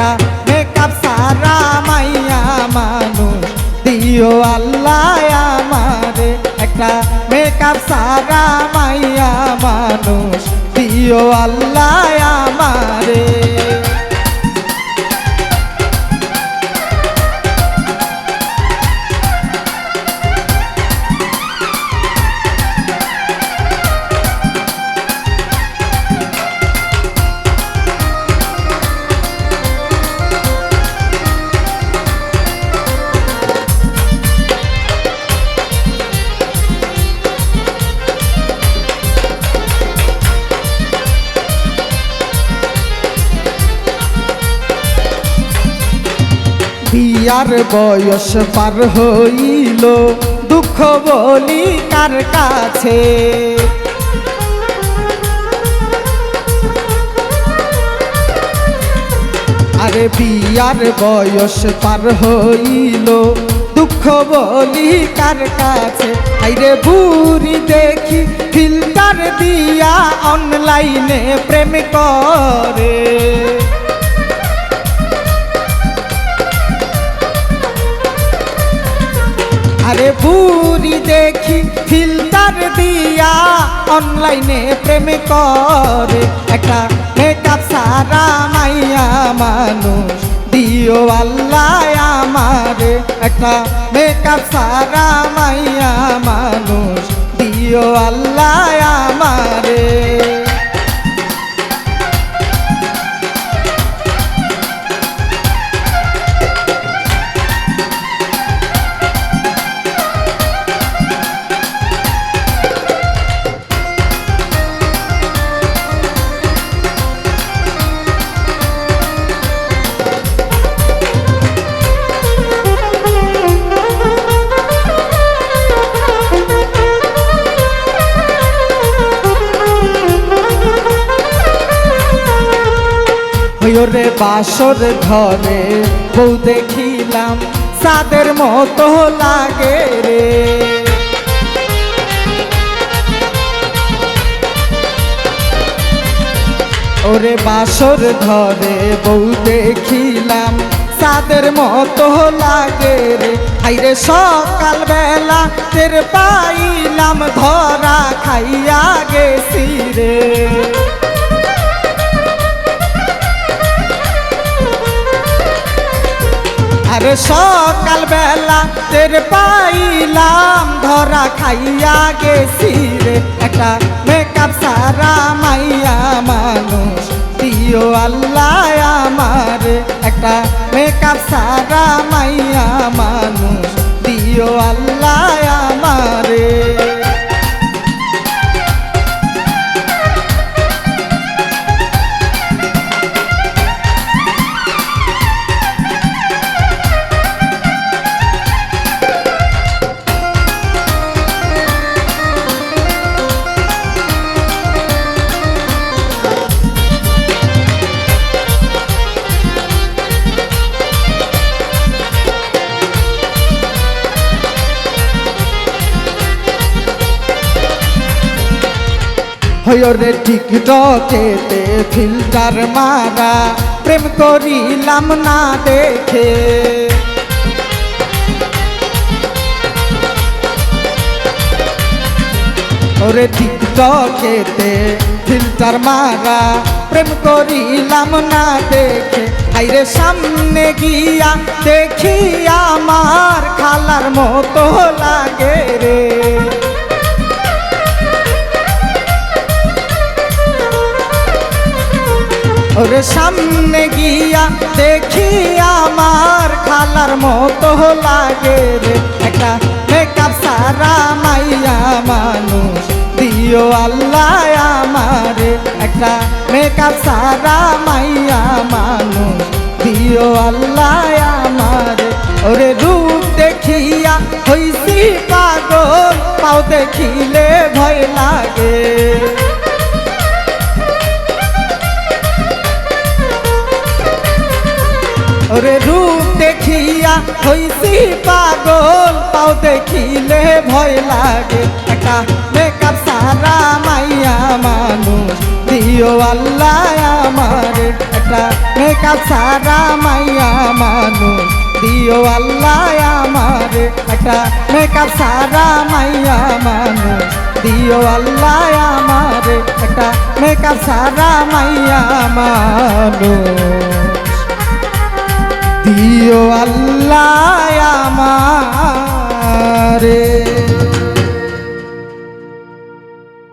একটা মেকআপ সারা মাইয়া মানুষ দিও আল্লাহ আমারে। একটা মেকআপ সারা মাইয়া মানুষ বিয়ার বয়স পার হইল, দুঃখ বলি কার কাছে? আরে বিয়ার বয়স পার হইল, দুঃখ বলি কার কাছে? আইরে বুড়ি দেখি ফিল্টার দিয়া অনলাইনে প্রেম করে। আরে বুড়ি দেখি ফিল্টার দিয়া অনলাইনে প্রেম করে। একটা মেকআপ সারা মাইয়া মানুষ, দিও আল্লাহ আমারে। একটা মেকআপ সারা মাইয়া মানুষ, দিও আল্লাহ আমারে। হইরে বাসর ঘরে, বউ দেখিলাম সাদের মতো লাগে রে। ওরে বাসর ঘরে, বউ দেখিলাম সাদের মতো লাগে রে। আইরে সকাল বেলা তের পাইলাম, ধরা খাইয়া গেছি রে। সকাল বেলা তের পাইলাম, ধরা খাইয়া গেছি রে। একটা মেকআপ সারা মাইয়া মানুষ দিও আল্লাহ আমার। একটা মেকআপ সারা মাইয়া হয়রে টিকটকেতে ফিল্টার মারা, প্রেম করিলাম না দেখে। ওরে টিকটকেতে ফিল্টার মারা, প্রেম করিলাম না দেখে। আইরে সামনে গিয়া দেখি আমার খালার মতো লাগে রে। ওরে সামনে গিয়া দেখি আমার খালার মতো লাগে রে। একটা মেকআপ সারা মাইয়া মানুষ, দিও আল্লাহ আমারে। একটা মেকআপ সারা মাইয়া মানুষ, দিও আল্লাহ আমারে। ওরে রূপ দেখিয়া হইছি পাগল, পাও দেখিলে ভয় লাগে। ওরে রূপ দেখিয়া হইছি পাগল, পাও দেখিলে ভয় লাগে। একটা মেকআপ সারা মাইয়া মানুষ, দিও আল্লাহ আমারে। একটা মেকআপ সারা মাইয়া মানুষ, দিও আল্লাহ আমারে। একটা মেকআপ সারা মাইয়া মানুষ, দিও আল্লাহ আমারে। একটা মেকআপ সারা মাইয়া মানুষ। প্রিয় আল্লাহ আমারে।